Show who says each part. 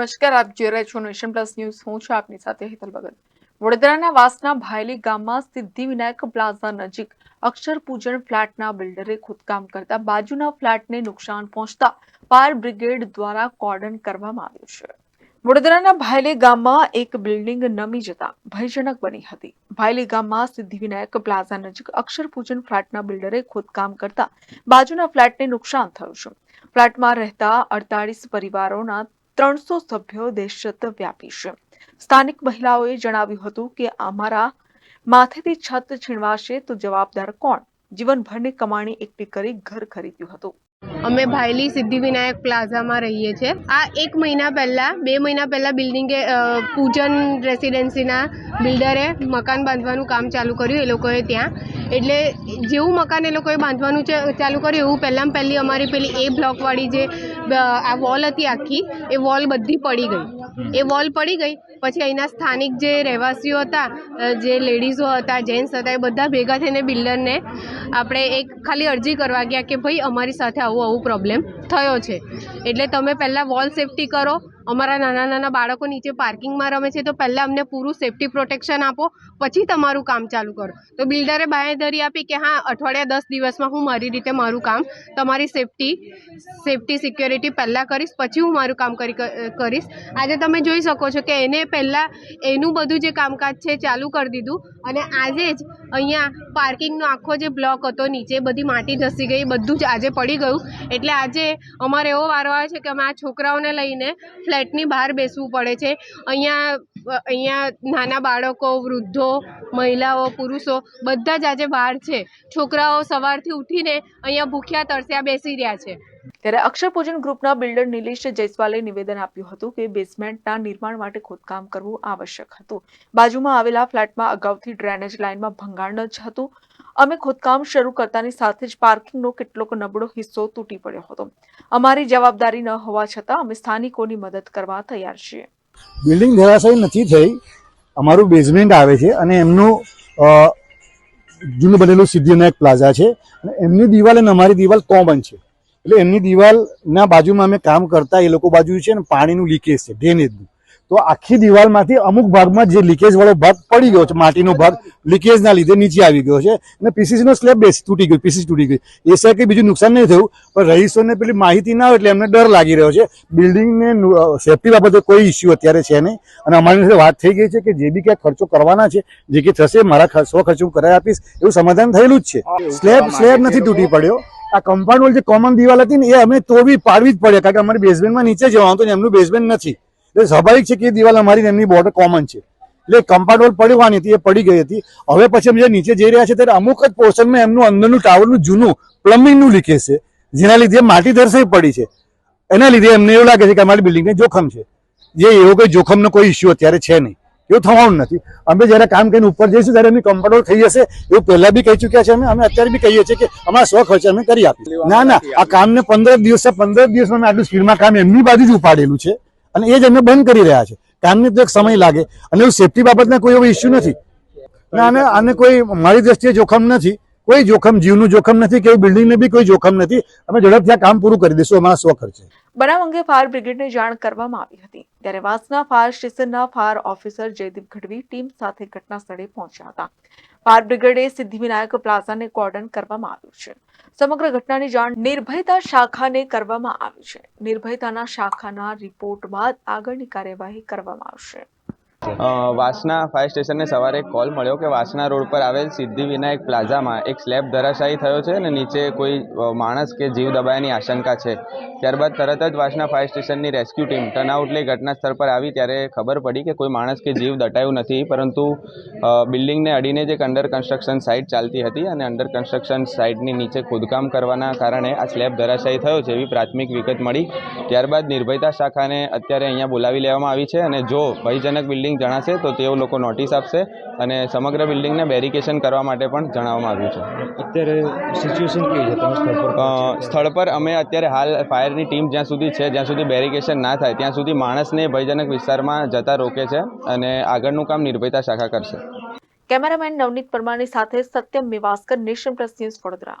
Speaker 1: નમસ્કાર, આપ જોઈ રહ્યા છો નેશન પ્લસ ન્યૂઝ. હું છું આપની સાથે હેતલ ભગત. વડોદરાના વાસના ભાયલી ગામમાં સિદ્ધિવિનાયક પ્લાઝા નજીક અક્ષર પૂજન ફ્લેટના બિલ્ડરે ખોદકામ કરતા બાજુના ફ્લેટને નુકસાન પહોંચતા ફાયર બ્રિગેડ દ્વારા કોર્ડન કરવામાં આવ્યું છે. વડોદરાના ભાયલી ગામમાં એક બિલ્ડિંગ નમી જતા ભયજનક બની હતી. ભાયલી ગામમાં સિદ્ધિવિનાયક પ્લાઝા નજીક અક્ષર પૂજન ફ્લેટના બિલ્ડરે ખોદકામ કરતા બાજુના ફ્લેટને નુકસાન થયું છે. ફ્લેટમાં રહેતા અડતાળીસ પરિવારોના ત્રણસો સભ્યો દેશત વ્યાપી છે. સ્થાનિક મહિલાઓએ જણાવ્યું હતું કે, અમારા માથેથી છત છીણવાશે તો જવાબદાર કોણ? જીવનભરની કમાણી એકઠી કરી ઘર ખરીદ્યું હતું.
Speaker 2: અમે ભાયલી સિદ્ધિવિનાયક પ્લાઝામાં રહીએ છીએ. આ એક મહિના પહેલાં, બે મહિના પહેલાં બિલ્ડિંગે પૂજન રેસિડેન્સીના બિલ્ડરે મકાન બાંધવાનું કામ ચાલુ કર્યું એ લોકોએ ત્યાં. એટલે જેવું મકાન એ લોકોએ બાંધવાનું ચાલુ કર્યું એવું પહેલાં પહેલી અમારી પેલી એ બ્લોકવાળી જે આ વોલ હતી આખી, એ વોલ બધી પડી ગઈ. એ વોલ પડી ગઈ. પછી અહીંના સ્થાનિક જે રહેવાસીઓ હતા જે લેડીઝો હતા જેન્ટ્સ હતા, એ બધા ભેગા થઈને બિલ્ડરને આપણે એક ખાલી અરજી કરવા ગયા કે ભાઈ અમારી સાથે આવું આવું પ્રોબ્લેમ થયો છે. એટલે તમે પહેલાં વોલ સેફટી કરો અમારા નાના નાના બાળકો નીચે પાર્કિંગમાં રમે છે, તો પહેલાં અમને પૂરું સેફટી પ્રોટેક્શન આપો, પછી તમારું કામ ચાલુ કરો. તો બિલ્ડરે બાંહેધરી આપી કે હા, અઠવાડિયા દસ દિવસમાં હું મારી રીતે મારું કામ, તમારી સેફટી સેફટી, સિક્યોરિટી પહેલાં કરીશ, પછી હું મારું કામ કરી કરીશ. આજે તમે જોઈ શકો છો કે એને પહેલાં એનું બધું જે કામકાજ છે ચાલુ કરી દીધું અને આજે જ અહીંયા પાર્કિંગનો આખો જે બ્લોક હતો, નીચે બધી માટી ધસી ગઈ, બધું જ આજે પડી ગયું. એટલે આજે અમારે એવો વારો આવે છે કે અમે આ છોકરાઓને લઈને ફ્લેટની બહાર બેસવું પડે છે. અહીંયા અહીંયા નાના બાળકો, વૃદ્ધો, મહિલાઓ, પુરુષો બધા જ આજે બહાર છે. છોકરાઓ સવારથી ઉઠીને અહીંયા ભૂખ્યા તરસ્યા બેસી રહ્યા છે.
Speaker 1: ત્યારે અક્ષર પૂજન ગ્રુપના બિલ્ડર નિલેશ જયસ્વાલે નિવેદન આપ્યું હતું કે બેઝમેન્ટના નિર્માણ માટે ખોદકામ કરવું આવશ્યક હતું. બાજુમાં આવેલા ફ્લેટમાં અગાઉથી ડ્રેનેજ લાઇનમાં ભંગાણ જ હતું. અમે ખોદકામ શરૂ કરતાની સાથે જ પાર્કિંગનો કેટલોક નબળો હિસ્સો તૂટી પડ્યો હતો. અમારી જવાબદારી ન હોવા છતાં અમે સ્થાનિકોની મદદ કરવા તૈયાર છીએ.
Speaker 3: બિલ્ડિંગ ધરાશાયી નથી થઈ. અમારું બેઝમેન્ટ આવે છે અને એમનું જૂનું બનેલું સિદ્ધિવિનાયક પ્લાઝા છે. અને એમની દિવાલ અને અમારી દિવાલ કોમન છે. એટલે એમની દિવાલના બાજુમાં અમે કામ કરતા એ લોકો બાજુ છે ને પાણીનું લીકેજ છે ડ્રેનેજનું તો આખી દિવાલમાંથી અમુક ભાગમાં જે લીકેજ વાળો ભાગ પડી ગયો છે માટીનો ભાગ લીકેજના લીધે નીચે આવી ગયો છે અને પીસીસીનો સ્લેબ બેસી તૂટી ગયો પીસીસી તૂટી ગઈ. એ સિવાય કંઈ બીજું નુકસાન નહીં થયું પણ રહીશોને પેલી માહિતી ના હોય એટલે એમને ડર લાગી રહ્યો છે. બિલ્ડિંગને સેફટી બાબતે કોઈ ઇસ્યુ અત્યારે છે નહીં. અને અમારી સાથે વાત થઈ ગઈ છે કે જે બી ક્યાંક ખર્ચો કરવાના છે જે કે થશે મારા સ્વ ખર્ચ હું કરાવી આપીશ એવું સમાધાન થયેલું જ છે. સ્લેબ સ્લેબ નથી તૂટી પડ્યો. આ કમ્પાઉન્ડ વોલ જે કોમન દિવાલ હતી ને, એ અમે તો બી પાડવી જ પડે, કારણ કે અમારી બેઝમેન્ટમાં નીચે જવાનું હતું ને, એમનું બેઝમેન્ટ નથી. એટલે સ્વાભાવિક છે કે એ દિવાલ અમારી એમની બોર્ડર કોમન છે. એટલે કમ્પાઉન્ડ વોલ પડવાની હતી, એ પડી ગઈ હતી. હવે પછી અમે નીચે જઈ રહ્યા છે ત્યારે અમુક જ પોર્શનમાં એમનું અંદરનું ટાવરનું જૂનું પ્લમ્બિંગનું લીકેજ છે, જેના લીધે માટી ધરસાઈ પડી છે. એના લીધે એમને એવું લાગે છે કે અમારી બિલ્ડિંગને જોખમ છે. જે એવો કોઈ જોખમનો કોઈ ઇસ્યુ અત્યારે છે નહીં. એવું થવાનું નથી. અમે જ્યારે કામ કરીને ઉપર જઈશું ત્યારે એમની કમ્ફર્ટેબલ થઈ જશે. એવું પહેલા બી કહી ચૂક્યા છે અમે. અમે અત્યારે બી કહીએ છીએ કે અમારા સ્વ ખર્ચે અમે કરી આપીએ. ના ના આ કામને પંદર દિવસ પંદર દિવસમાં આટલું સ્પીડમાં કામ એમની બાજુ જ ઉપાડેલું છે. અને એ જ અમે બંધ કરી રહ્યા છે. કામને તો એક સમય લાગે. અને એવું સેફટી બાબતના કોઈ એવો ઇસ્યુ નથી. અને આને કોઈ મારી દ્રષ્ટિએ જોખમ નથી. કોઈ જોખમ, જીવનું જોખમ નથી કે બિલ્ડિંગને બી કોઈ જોખમ નથી. અમે ઝડપથી આ કામ પૂરું કરી દઈશું, અમારા સ્વ ખર્ચે.
Speaker 1: બનાવ અંગે ફાયર બ્રિગેડને જાણ કરવામાં આવી હતી. ત્યારે વાસના ફાયર સ્ટેશનના fire officer Jaydeep Gadhvi team સાથે ઘટના સ્થળે પહોંચ્યા હતા. ફાયર બ્રિગેડે સિદ્ધિવિનાયક પ્લાઝાને કોર્ડન કરવામાં આવ્યું છે. સમગ્ર ઘટનાની જાણ નિર્ભયતા શાખાને કરવામાં આવી છે. નિર્ભયતાના શાખાના રિપોર્ટ બાદ આગળની કાર્યવાહી કરવામાં આવશે.
Speaker 4: વાસના ફાયર સ્ટેશનને સવારે એક કોલ મળ્યો કે વાસના રોડ પર આવેલ સિદ્ધિવિનાયક પ્લાઝામાં એક સ્લેબ ધરાશાયી થયો છે અને નીચે કોઈ માણસ કે જીવ દબાયાની આશંકા છે. ત્યારબાદ તરત જ વાસના ફાયર સ્ટેશનની રેસ્ક્યુ ટીમ ટર્નઆઉટ લઈ ઘટના સ્થળ પર આવી ત્યારે ખબર પડી કે કોઈ માણસ કે જીવ દટાયું નથી, પરંતુ બિલ્ડિંગને અડીને જ એક અંડર કન્સ્ટ્રક્શન સાઇટ ચાલતી હતી અને અંડર કન્સ્ટ્રક્શન સાઇટની નીચે ખોદકામ કરવાના કારણે આ સ્લેબ ધરાશાયી થયો છે એવી પ્રાથમિક વિગત મળી. ત્યારબાદ નિર્ભયતા શાખાને અત્યારે અહીંયા બોલાવી લેવામાં આવી છે અને જો ભયજનક બિલ્ડિંગ જણાશે તો તેઓ લોકો નોટિસ આપશે અને સમગ્ર બિલ્ડિંગને બેરિકેશન કરવા માટે પણ જણાવવામાં આવ્યું છે.
Speaker 5: અત્યારે સિચ્યુએશન કેવી છે? સ્થળ પર
Speaker 4: સ્થળ પર અમે અત્યારે હાલ ફાયરની ટીમ જ્યાં સુધી છે જ્યાં સુધી બેરિકેશન ના થાય ત્યાં સુધી માણસને ભયજનક વિસ્તારમાં જતા રોકે છે અને આગળનું કામ નિર્ભયતા શાખા કરશે.
Speaker 1: કેમેરામેન નવનીત પરમારની સાથે Satyam Mewaskar nation plus news Vadodara.